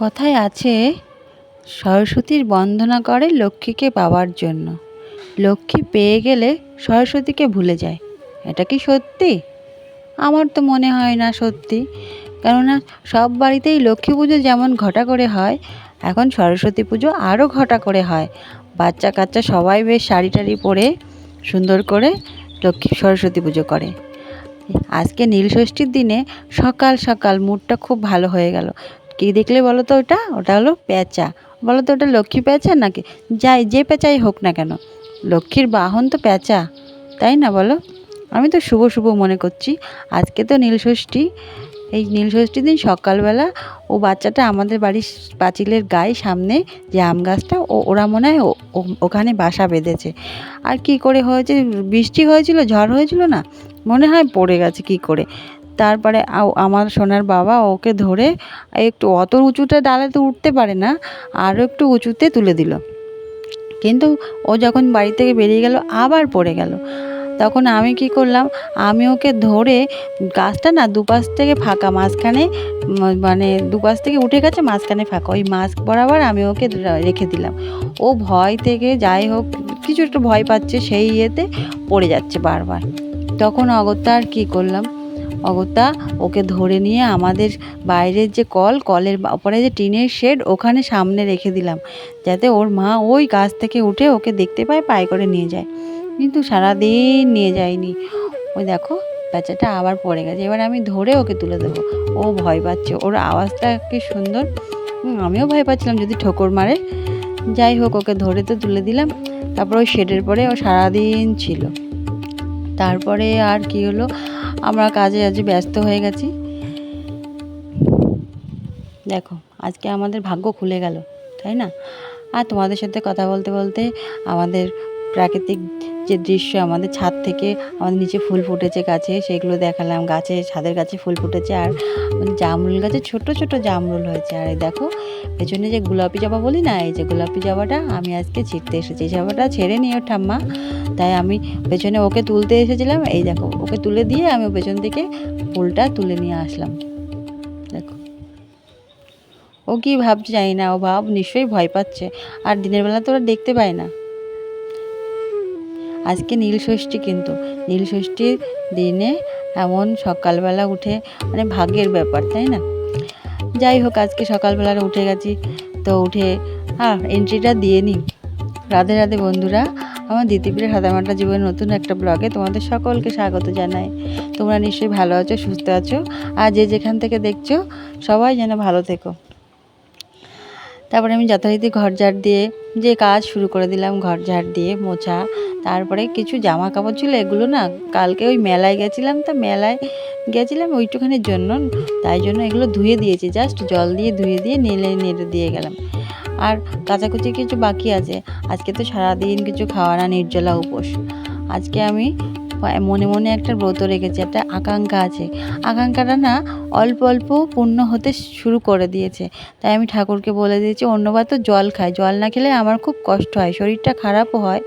কথায় আছে, সরস্বতীর বন্দনা করে লক্ষ্মীকে পাওয়ার জন্য। লক্ষ্মী পেয়ে গেলে সরস্বতীকে ভুলে যায়। এটা কি সত্যি? আমার তো মনে হয় না সত্যি। কেননা সব বাড়িতেই লক্ষ্মী পুজো যেমন ঘটা করে হয়, এখন সরস্বতী পুজো আরও ঘটা করে হয়। বাচ্চা কাচ্চা সবাই বেশ শাড়ি টাড়ি পরে সুন্দর করে লক্ষ্মী সরস্বতী পুজো করে। আজকে নীলষষ্ঠীর দিনে সকাল সকাল মুডটা খুব ভালো হয়ে গেল। কী দেখলে বলো তো ওটা? ওটা হলো প্যাঁচা বলো তো ওটা লক্ষ্মী প্যাঁচা নাকি? যাই, যে পেঁচাই হোক না কেন। লক্ষ্মীর বাহন তো প্যাঁচা তাই না বলো? আমি তো শুভ শুভ মনে করছি। আজকে তো নীলষষ্ঠী এই নীলষষ্ঠীর দিন সকালবেলা ও বাচ্চাটা আমাদের বাড়ির পাঁচিলের গায়ে সামনে যে আম গাছটা, ও, ওরা মনে হয় ওখানে বাসা বেঁধেছে। আর কি করে হয়েছে? বৃষ্টি হয়েছিল, ঝড় হয়েছিল না? মনে হয় পড়ে গেছে কি করে। তারপরে আমার সোনার বাবা ওকে ধরে একটু অত উঁচুতে ডালে তো উঠতে পারে না, আরও একটু উঁচুতে তুলে দিল। কিন্তু ও যখন বাড়ি থেকে বেরিয়ে গেল, আবার পড়ে গেল। তখন আমি কি করলাম, আমি ওকে ধরে গাছটা না দুপাশ থেকে ফাঁকা, মাঝখানে মানে দুপাশ থেকে উঠে গেছে, মাঝখানে ফাঁকা। ওই মাছ বরাবর আমি ওকে রেখে দিলাম। ও ভয় থেকে যাই হোক, কিছু একটু ভয় পাচ্ছে, সেই ইয়েতে পড়ে যাচ্ছে বারবার। তখন অগত্যা আর কী করলাম অগত্যা, ওকে ধরে নিয়ে আমাদের বাইরের যে কল, কলের ওপরে যে টিনের শেড, ওখানে সামনে রেখে দিলাম। যাতে ওর মা ওই গাছ থেকে উঠে ওকে দেখতে পায়, পায়ে করে নিয়ে যায়। কিন্তু সারাদিন নিয়ে যায়নি। ওই দেখো বাচ্চাটা আবার পড়ে গেছে। এবার আমি ধরে ওকে তুলে দেবো। ও ভয় পাচ্ছে। ওর আওয়াজটা কি সুন্দর। আমিও ভয় পাচ্ছিলাম যদি ঠোকর মারে। যাই হোক, ওকে ধরে তো তুলে দিলাম। তারপর ওই শেডের পরে ও সারাদিন ছিল। তারপরে আর কি হলো? আমরা কাজে আজ ব্যস্ত হয়ে গেছি। দেখো, আজকে আমাদের ভাগ্য খুলে গেল, তাই না? আর তোমাদের সাথে কথা বলতে বলতে আমাদের প্রাকৃতিক যে দৃশ্য আমাদের ছাদ থেকে আমাদের নিচে ফুল ফুটেছে গাছে, সেগুলো দেখালাম। গাছে, ছাদের গাছে ফুল ফুটেছে আর জামরুল গাছে ছোট ছোট জামরুল হয়েছে। আর এই দেখো, পেছনে যে গোলাপি জবা বলি না, এই যে গোলাপি জবাটা আমি আজকে ছিঁড়তে এসেছি। এই জবাটা ছেড়ে নিও ঠাম্মা। তাই আমি পেছনে ওকে তুলতে এসেছিলাম। এই দেখো, ওকে তুলে দিয়ে আমি পেছন থেকে ফুলটা তুলে নিয়ে আসলাম। দেখো। ও কি ভাবছে জানি না, ও ভাব নিশ্চয়ই ভয় পাচ্ছে। আর দিনের বেলা তো ওরা দেখতে পায় না। আজকে নীলষষ্ঠী কিন্তু। নীলষষ্ঠীর দিনে এমন সকালবেলা উঠে মানে ভাগ্যের ব্যাপার, তাই না? যাই হোক, আজকে সকালবেলা উঠে গেছি, তো উঠে হ্যাঁ এন্ট্রিটা দিয়ে নিই। রাধে রাধে বন্ধুরা, আমার দ্বিতীয় সাদামাটা জীবনের নতুন একটা ব্লগে তোমাদের সকলকে স্বাগত জানাই। তোমরা নিশ্চয়ই ভালো আছো, সুস্থ আছো, আর যে যেখান থেকে দেখছ, সবাই যেন ভালো থেকো। তারপরে আমি যথারীতি ঘর ঝাড় দিয়ে যে কাজ শুরু করে দিলাম, ঘর ঝাড় দিয়ে মোছা, তারপরে কিছু জামা কাপড় ছিল, এগুলো না কালকে ওই মেলায় গেছিলাম, তো মেলায় গেছিলাম ওইটুখানির জন্য, তাই জন্য এগুলো ধুয়ে দিয়েছি, জাস্ট জল দিয়ে ধুয়ে দিয়ে নেলে নেড়ে দিয়ে গেলাম। আর কাচাকুচি কিছু বাকি আছে, আজকে তো সারাদিন কিছু খাওয়া না নির্জলা উপোস। আজকে আমি মনে মনে একটা ব্রত রেখেছি, একটা আকাঙ্ক্ষা আছে। আকাঙ্ক্ষাটা না অল্প অল্প পূর্ণ হতে শুরু করে দিয়েছে। তাই আমি ঠাকুরকে বলে দিয়েছি, অন্যবার তো জল খাই জল না খেলে আমার খুব কষ্ট হয়, শরীরটা খারাপও হয়।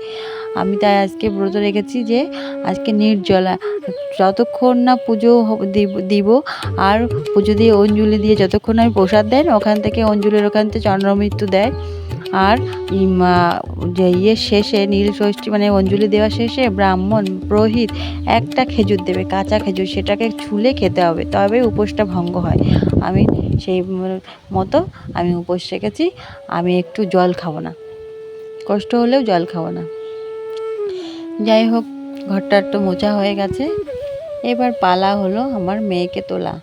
আমি তাই আজকে ব্রত রেখেছি যে, আজকে নির্জলা। যতক্ষণ না পুজো দিব আর পুজো দিয়ে অঞ্জলি দিয়ে যতক্ষণ আমি প্রসাদ দেন ওখান থেকে অঞ্জলির ওখান থেকে চন্দ্রমৃত্যু দেয়। আর যে ইয়ে শেষে, নীল ষষ্ঠী মানে অঞ্জলি দেওয়া শেষে ব্রাহ্মণ, পুরোহিত একটা খেজুর দেবে, কাঁচা খেজুর, সেটাকে ছুলে খেতে হবে, তবে উপোসটা ভঙ্গ হয়। আমি সেই মতো আমি উপোস রেখেছি, আমি একটু জল খাব না। কষ্ট হলেও জল খাব না। যাই হোক, ঘরটা একটু মোচা হয়ে গেছে। এবার পালা হলো আমার মেয়েকে তোলা।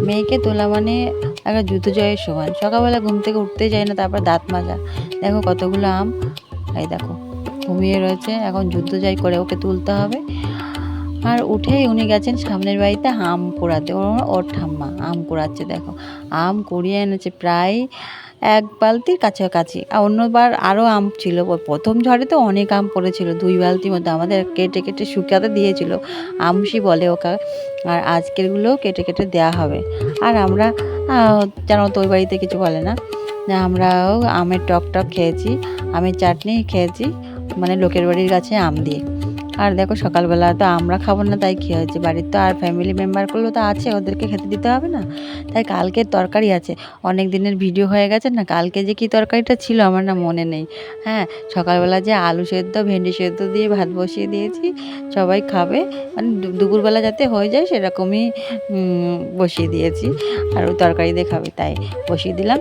মেয়েকে তোলা মানে একটা যুদ্ধ জয়ের সমান। সকালবেলা ঘুম থেকে উঠতে যায় না, তারপর দাঁত মাজা। দেখো কতগুলো আম। এই দেখো, ঘুমিয়ে রয়েছে। এখন যুদ্ধ জয় করে ওকে তুলতে হবে। আর উঠেই উনি গেছেন সামনের বাড়িতে আম কুড়াতে ওর ওর ঠাম্মা আম কুড়াচ্ছে দেখো। আম কুড়িয়ে এনেছে প্রায় এক বালতির কাছাকাছি। আর অন্যবার আরও আম ছিল। প্রথম ঝড়ে তো অনেক আম পড়েছিল। দুই বালতির মধ্যে আমাদের কেটে কেটে শুকাতে দিয়েছিল। আমসি বলে ওকে। আর আজকেরগুলোও কেটে কেটে দেওয়া হবে। আর আমরা জানো তো ওই বাড়িতে কিছু বলে না, আমরাও আমের টক টক খেয়েছি। আমের চাটনি খেয়েছি। মানে লোকের বাড়ির কাছে আম দিয়ে। আর দেখো সকালবেলা তো আমরা খাব না, তাই খেয়ে হয়েছে। বাড়ির তো আর ফ্যামিলি মেম্বারগুলো তো আছে, ওদেরকে খেতে দিতে হবে না। তাই কালকের তরকারি আছে। অনেক দিনের ভিডিও হয়ে গেছে না, কালকে যে কী তরকারিটা ছিল আমার না মনে নেই। হ্যাঁ সকালবেলা যে আলু সেদ্ধ, ভেন্ডি সেদ্ধ দিয়ে ভাত বসিয়ে দিয়েছি, সবাই খাবে। মানে দুপুরবেলা যাতে হয়ে যায় সেরকমই বসিয়ে দিয়েছি। আর ওই তরকারি দিয়ে খাবে, তাই বসিয়ে দিলাম।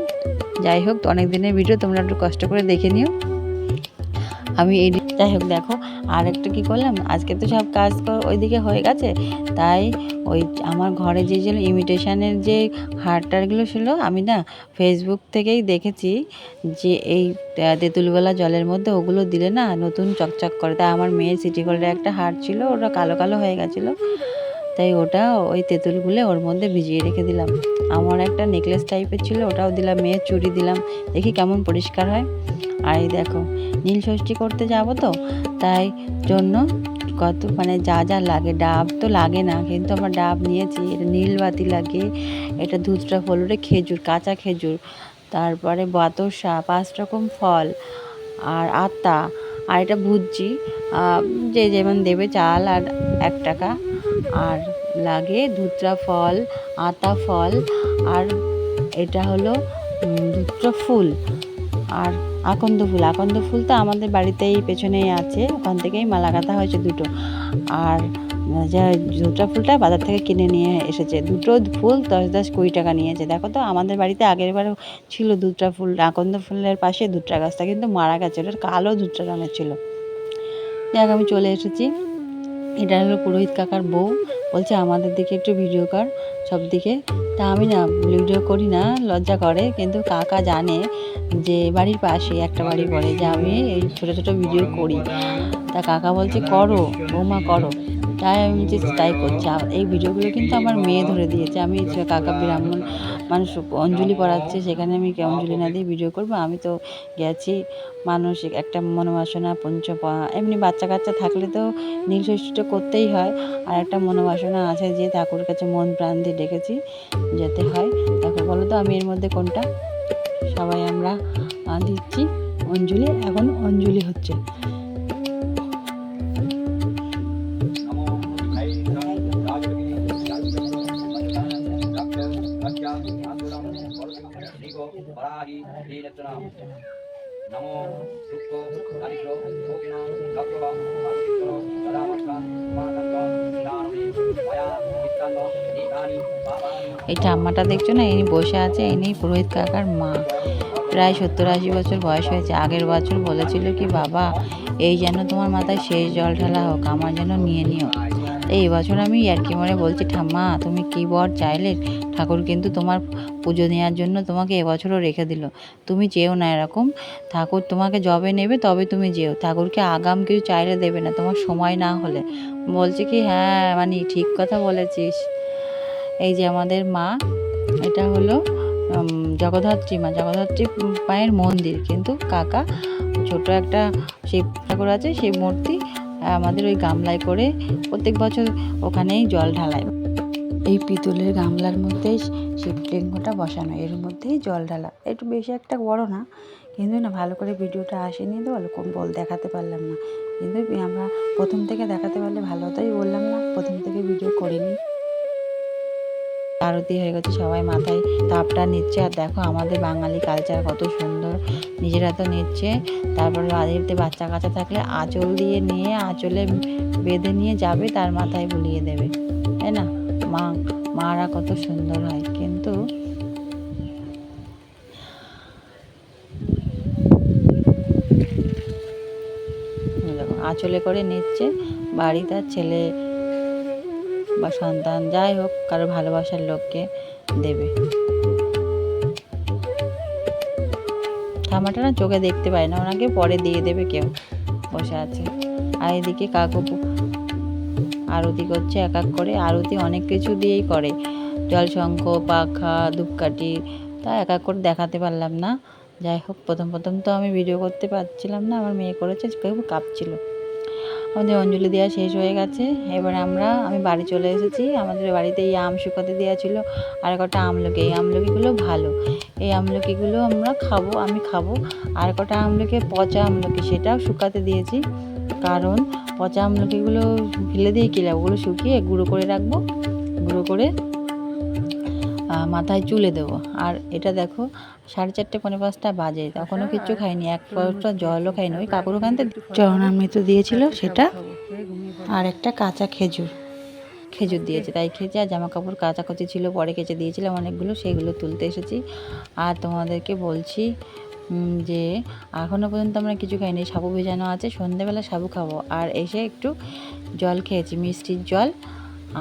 যাই হোক, অনেক দিনের ভিডিও তোমরা একটু কষ্ট করে দেখে নিও। আমি এই যাই হোক, দেখো আর একটা কী করলাম? আজকে তো সব কাজ ওইদিকে হয়ে গেছে। তাই ওই আমার ঘরে যে ছিল ইমিটেশনের যে হারটারগুলো ছিল, আমি না ফেসবুক থেকেই দেখেছি যে এই তেঁতুলবেলা জলের মধ্যে ওগুলো দিলে না নতুন চকচক করে। তাই আমার মেয়ের সিটি গোল্ডের একটা হার ছিল, ওটা কালো কালো হয়ে গেছিল। তাই ওটা ওই তেঁতুলগুলো ওর মধ্যে ভিজিয়ে রেখে দিলাম। আমার একটা নেকলেস টাইপের ছিল, ওটাও দিলাম, মেয়ের চুড়ি দিলাম। দেখি কেমন পরিষ্কার হয়। আর এই দেখো, নীল ষষ্ঠী করতে যাব তো, তাই জন্য কত মানে যা যা লাগে, ডাব তো লাগে না, কিন্তু আমরা ডাব নিয়েছি, এটা নীলবাতি লাগে এটা দুধটা ফলুরে খেজুর, কাঁচা খেজুর, তারপরে বাতাসা, পাঁচ রকম ফল আর আতা আর এটা ভুজি যে যেমন দেবে চাল আর এক টাকা, আর লাগে, ধুতরা ফল, আতা ফল, আর এটা হলো ধুতরা ফুল, আর আকন্দ ফুল। আকন্দ ফুল তো আমাদের বাড়িতেই পেছনেই আছে, ওখান থেকেই মালা গাঁথা হয়েছে দুটো। আর যা ধুতরা ফুলটা বাজার থেকে কিনে নিয়ে এসেছে। দুটো ফুল দশ দশ কুড়ি টাকা নিয়েছে। দেখো তো, আমাদের বাড়িতে আগের বারও ছিল দুধটা ফুল, আকন্দ ফুলের পাশে দুটা গাছটা, কিন্তু মারা গেছে। ওটার কালো দুধটা রঙের ছিল। দেখ আমি চলে এসেছি। এটা হলো পুরোহিত কাকার বউ। বলছে, আমাদের দিকে একটু ভিডিও কর সব দিকে। তা আমি না ভিডিও করি না, লজ্জা করে। কিন্তু কাকা জানে যে, বাড়ির পাশে একটা বাড়ি পড়ে যে, আমি এই ছোটো ছোটো ভিডিও করি। তা কাকা বলছে, করো, বৌমা, করো। তাই আমি যে তাই করছি। এই ভিডিওগুলো কিন্তু আমার মেয়ে ধরে দিয়েছে। আমি কাকা ব্রাহ্মণ মানুষ অঞ্জলি পড়াচ্ছে, সেখানে আমি কি অঞ্জলি না দিয়ে ভিডিও করব। আমি তো গেছি মানুষ, একটা মনোবাসনা, পঞ্চ এমনি বাচ্চা কাচ্চা থাকলে তো নীল করতেই হয়। আর একটা মনোবাসনা আছে যে ঠাকুরের কাছে মন প্রাণ দিয়ে ডেকেছি, যেতে হয়। দেখো বলো তো, আমি এর মধ্যে কোনটা? সবাই আমরা দিচ্ছি। অঞ্জলি, এখন অঞ্জলি হচ্ছে। নমো দুঃখ দারিদ্র এই ঠাম্মাটা দেখছ না? ইনি বসে আছে, ইনি পুরোহিত কাকার মা। প্রায় সত্তর আশি বছর বয়স হয়েছে। আগের বছর বলেছিল কি, বাবা, এই যেন তোমার মাথায় শেষ জল ঢালা হোক, আমার যেন নিয়ে নিও। এই বছর আমি ইয়ার্কি মনে বলছি, ঠাম্মা, তুমি কী বর চাইলে ঠাকুর কিন্তু তোমার পুজো নেওয়ার জন্য তোমাকে এবছরও রেখে দিল। তুমি যেও না এরকম। ঠাকুর তোমাকে যবে নেবে তবে তুমি যেও। ঠাকুরকে আগাম কিছু চাইলে দেবে না, তোমার সময় না হলে। বলছে কি হ্যাঁ মানে ঠিক কথা বলেছিস। এই যে আমাদের মা, এটা হলো জগদ্ধাত্রী মা। জগদ্ধাত্রী মায়ের মন্দির। কিন্তু কাকা, ছোট একটা শিব ঠাকুর আছে সেই মূর্তি। আমাদের ওই গামলায় করে প্রত্যেক বছর ওখানেই জল ঢালাই। এই পিতলের গামলার মধ্যেই শিবলিঙ্গটা বসানো, এর মধ্যেই জল ঢালা। একটু বেশি একটা বড় না, কিন্তু না, ভালো করে ভিডিওটা আসেনি তো, ওরকম বল দেখাতে পারলাম না। কিন্তু আমরা প্রথম থেকে দেখাতে পারলে ভালো হতোই বললাম না, প্রথম থেকে ভিডিও করিনি। আরতি হয়ে গেছে, সবাই মাথায় তাপটা নিচ্ছে। আর দেখো আমাদের বাঙালি কালচার কত সুন্দর। নিজেরা তো নিচ্ছে। তারপরে বাড়িতে বাচ্চা কাচ্চা থাকলে আঁচল দিয়ে নিয়ে, আঁচলে বেঁধে নিয়ে যাবে, তার মাথায় বুলিয়ে দেবে। তাই না? মা, মারা কত সুন্দর হয়। কিন্তু আঁচলে করে নিচ্ছে। বাড়ি তার ছেলে বা সন্তান, যাই হোক, কারও ভালোবাসার লোককে দেবে। ঠামাটা না চোখে দেখতে পায় না, ওনাকে পরে দিয়ে দেবে কেউ বসে আছে। আর এদিকে কাকু আরতি করছে এক এক করে, আরতি অনেক কিছু দিয়েই করে। জলশঙ্খ পাখা, ধূপকাঠি, তা এক এক করে দেখাতে পারলাম না। যাই হোক, প্রথম প্রথম তো আমি ভিডিও করতে পারছিলাম না, আমার মেয়ে করেছে, কেউ কাঁপছিল। আমাদের অঞ্জলি দেওয়া শেষ হয়ে গেছে। এবার আমরা, আমি বাড়ি চলে এসেছি। আমাদের বাড়িতে এই আম শুকাতে দেওয়া ছিল। আর কটা আমলকি। এই আমলকিগুলো ভালো। এই আমলকিগুলো আমরা খাব, আমি খাব। আর কটা আমলকি, পচা আমলকি, সেটাও শুকাতে দিয়েছি। কারণ পচা আমলকিগুলো ফেলে দিয়ে কী লাভ ওগুলো শুকিয়ে গুঁড়ো করে রাখব। গুঁড়ো করে মাথায় চুলে দেবো। আর এটা দেখো, সাড়ে চারটে পনেরো পাঁচটা বাজে, তখনও কিচ্ছু খাইনি, এক ফোঁটা জলও খাইনি। ওই কাকুর ওখান থেকে চরণামৃত দিয়েছিল সেটা, আর একটা কাঁচা খেজুর খেজুর দিয়েছে। তাই খেয়েছি, আর জামা কাপড় কাচাকুচি ছিল, পরে কেচে দিয়েছিলাম অনেকগুলো, সেগুলো তুলতে এসেছি। আর তোমাদেরকে বলছি যে এখনও পর্যন্ত আমরা কিছু খাইনি। সাবু ভেজানো আছে, সন্ধেবেলা সাবু খাব। আর এসে একটু জল খেয়েছি, মিষ্টির জল।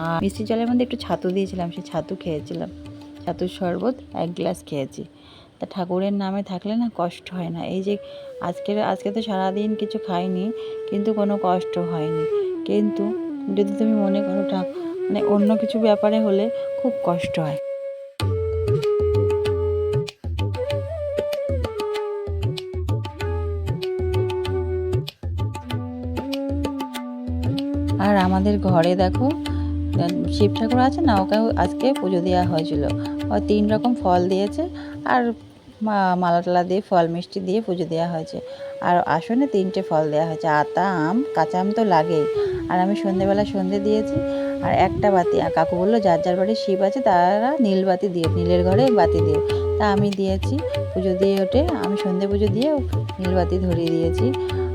আর মিষ্টির জলের মধ্যে একটু ছাতু দিয়েছিলাম, সেই ছাতু খেয়েছিলাম। ছাতুর শরবত এক গ্লাস খেয়েছি। তা ঠাকুরের নামে থাকলে না কষ্ট হয় না। এই যে আজকের, আজকে তো সারাদিন কিছু খাইনি, কিন্তু কোনো কষ্ট হয়নি। কিন্তু যদি তুমি মনে করো মানে অন্য কিছু ব্যাপারে হলে খুব কষ্ট হয়। আর আমাদের ঘরে দেখো শিব ঠাকুর আছে না ওকে আজকে পুজো দেওয়া হয়েছিল। ও তিন রকম ফল দিয়েছে আর মালা টালা দিয়ে ফল, মিষ্টি দিয়ে পুজো দেওয়া হয়েছে। আর আসনে তিনটে ফল দেওয়া হয়েছে, আতা, আম, কাঁচা আম তো লাগেই। আর আমি সন্ধেবেলা সন্ধে দিয়েছি, আর একটা বাতি। কাকু বলল, যার যার বাড়ি শিব আছে তারা নীল বাতি দিয়ে নীলের ঘরে বাতি দিও। তা আমি দিয়েছি, পুজো দিয়ে ওঠে, আমি সন্ধে পুজো দিয়ে নীল বাতি ধরিয়ে দিয়েছি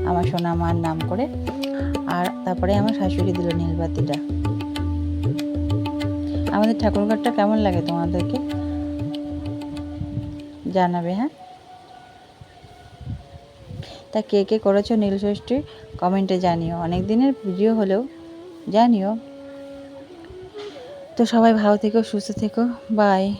আমার সোনা মার নাম করে। আর তারপরে আমার শাশুড়ি দিল নীলবাতিটা আমাদের ঠাকুরঘরটা কেমন লাগে তোমাদেরকে? জানাবে হ্যাঁ? তা কে কে করেছ নীলষষ্ঠী কমেন্টে জানিও। অনেক দিনের পুজো হলেও জানিও। তো সবাই ভালো থেকো, সুস্থ থেকো। বাই।